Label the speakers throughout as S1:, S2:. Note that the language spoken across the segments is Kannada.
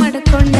S1: மடக்கொண்ட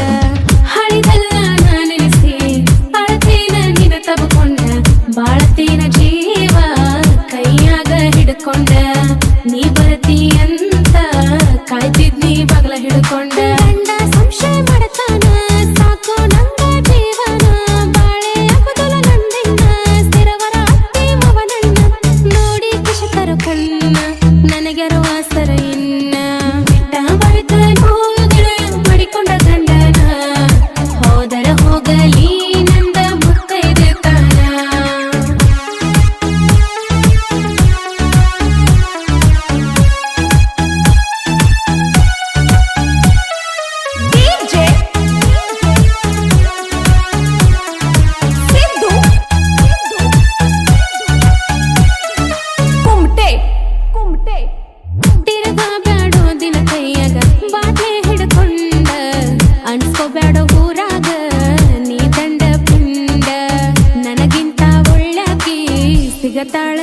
S1: ali ಸಿಗತಾಳ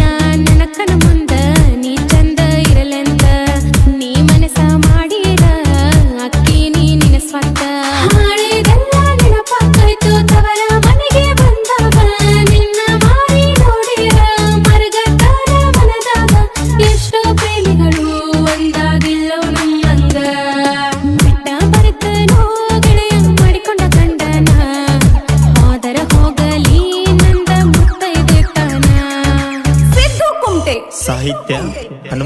S1: ಗೆಳೆಯ ನನಕನ ಮುಂದ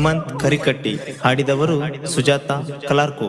S2: ಹನುಮಂತ್ ಕರಿಕಟ್ಟಿ ಹಾಡಿದವರು ಸುಜಾತಾ ಕಲಾರ್ಕು.